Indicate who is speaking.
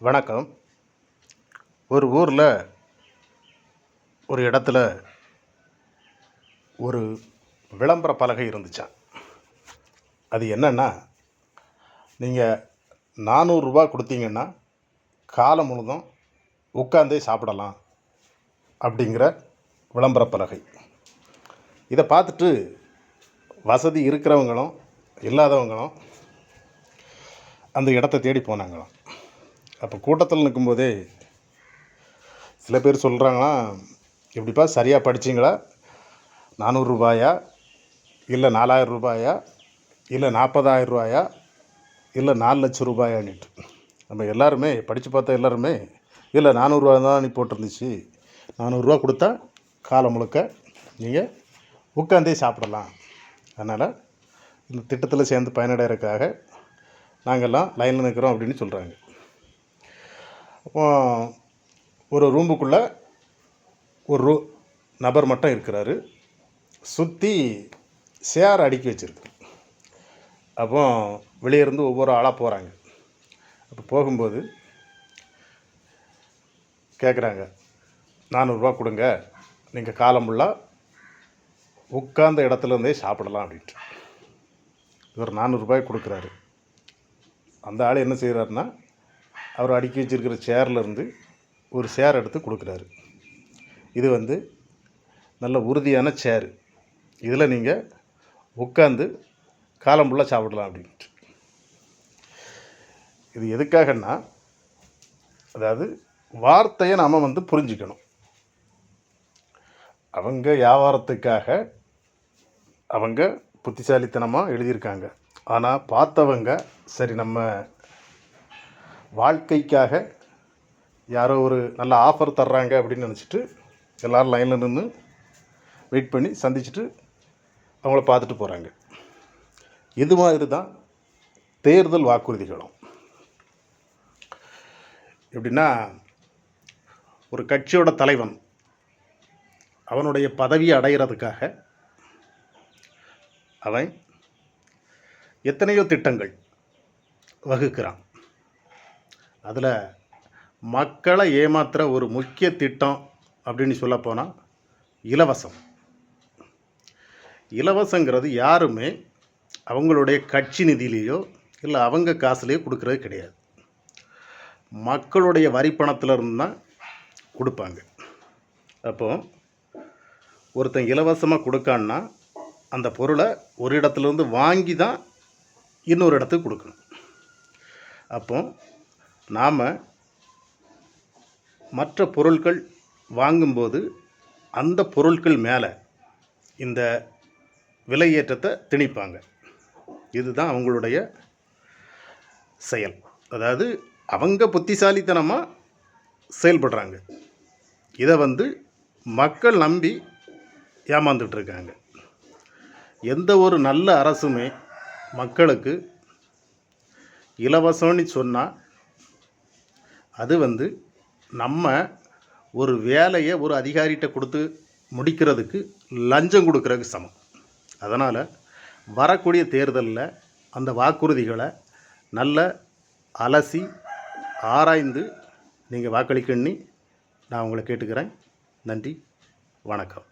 Speaker 1: வணக்கம். ஒரு ஊரில் ஒரு இடத்துல ஒரு விளம்பர பலகை இருந்துச்சான் அது என்னன்னா நீங்கள் நானூறுரூவா கொடுத்தீங்கன்னா காலம் முழுதும் உட்காந்தே சாப்பிடலாம் அப்படிங்கிற விளம்பர பலகை. இதை பார்த்துட்டு வசதி இருக்கிறவங்களும் இல்லாதவங்களும் அந்த இடத்த தேடி போனாங்களாம். அப்போ கூட்டத்தில் நிற்கும்போதே சில பேர் சொல்கிறாங்களா எப்படிப்பா சரியாக படிச்சிங்களா? நானூறுரூபாயா இல்லை நாலாயிரம் ரூபாயா? இல்லை நாற்பதாயிரம் ரூபாயா? இல்லை நாலு லட்சம் ரூபாயான்ட்டு நம்ம எல்லாருமே படித்து பார்த்தா எல்லாருமே இல்லை நானூறுரூவா தான் நீ போட்டிருந்துச்சு. நானூறுரூவா கொடுத்தா காலம் முழுக்க நீங்கள் உட்காந்தே சாப்பிடலாம். அதனால் இந்த திட்டத்தில் சேர்ந்து பயனடைகிறதுக்காக நாங்கள்லாம் லைனில் நிற்கிறோம் அப்படின்னு சொல்கிறாங்க ஒரு ரூம்புக்குள்ளே ஒரு ரூ நபர் மட்டும் இருக்கிறாரு. சுற்றி சேர் அடுக்கி வச்சுருக்கு. அப்போ வெளியேருந்து ஒவ்வொரு ஆளாக போகிறாங்க அப்போ போகும்போது கேட்குறாங்க நானூறுரூவா கொடுங்க. நீங்கள் காலம் ஃபுல்லாக உட்கார்ந்த இடத்துலருந்தே சாப்பிடலாம் அப்படின்ட்டு. இவர் நானூறுரூபாய் கொடுக்குறாரு. அந்த ஆள் என்ன செய்கிறாருன்னா அவர் அடுக்கி வச்சிருக்கிற சேர்லேருந்து ஒரு சேர் எடுத்து கொடுக்குறாரு. இது வந்து நல்ல உறுதியான சேரு இதில் நீங்கள் உட்காந்து காலம் ஃபுல்லாக சாப்பிடலாம் அப்படின்ட்டு. இது எதுக்காகன்னா அதாவது வார்த்தையை நாம் வந்து புரிஞ்சுக்கணும். அவங்க வியாபாரத்துக்காக அவங்க புத்திசாலித்தனமாக எழுதியிருக்காங்க. ஆனால் பார்த்தவங்க சரி நம்ம வாழ்க்கைக்காக யாரோ ஒரு நல்ல ஆஃபர் தர்றாங்க அப்படின்னு நினச்சிட்டு எல்லோரும் லைனில் நின்று வெயிட் பண்ணி சந்திச்சுட்டு அவங்கள பார்த்துட்டு போகிறாங்க இது மாதிரி தான் தேர்தல் வாக்குறுதிகளும். எப்படின்னா ஒரு கட்சியோட தலைவன் அவனுடைய பதவியை அடைகிறதுக்காக அவன் எத்தனையோ திட்டங்கள் வகுக்கிறான். அதில் மக்களை ஏமாத்துகிற ஒரு முக்கிய திட்டம் அப்படின்னு சொல்லப்போனால் இலவசம். இலவசங்கிறது யாருமே அவங்களுடைய கட்சி நிதியிலேயோ இல்லை அவங்க காசுலேயோ கொடுக்குறது கிடையாது. மக்களுடைய வரி பணத்தில் தான் கொடுப்பாங்க. அப்போது ஒருத்தன் இலவசமாக கொடுக்கான்னா அந்த பொருளை ஒரு இடத்துலேருந்து வாங்கி தான் இன்னொரு இடத்துக்கு கொடுக்கணும். அப்போ நாம் மற்ற பொருட்கள் வாங்கும்போது அந்த பொருட்கள் மேலே இந்த விலையேற்றத்தை திணிப்பாங்க. இதுதான் அவங்களுடைய செயல். அதாவது அவங்க புத்திசாலித்தனமாக செயல்படுறாங்க. இதை வந்து மக்கள் நம்பி ஏமாந்துட்டுருக்காங்க எந்த ஒரு நல்ல அரசுமே மக்களுக்கு இலவசம்னு சொன்னால் அது வந்து நம்ம ஒரு வேலையை ஒரு அதிகாரிகிட்ட கொடுத்து முடிக்கிறதுக்கு லஞ்சம் கொடுக்குறதுக்கு சமம். அதனால் வரக்கூடிய தேர்தலில் அந்த வாக்குறுதிகளை நல்ல அலசி ஆராய்ந்து நீங்கள் வாக்களிக்கண்ணி நான் உங்களை கேட்டுக்கிறேன். நன்றி வணக்கம்.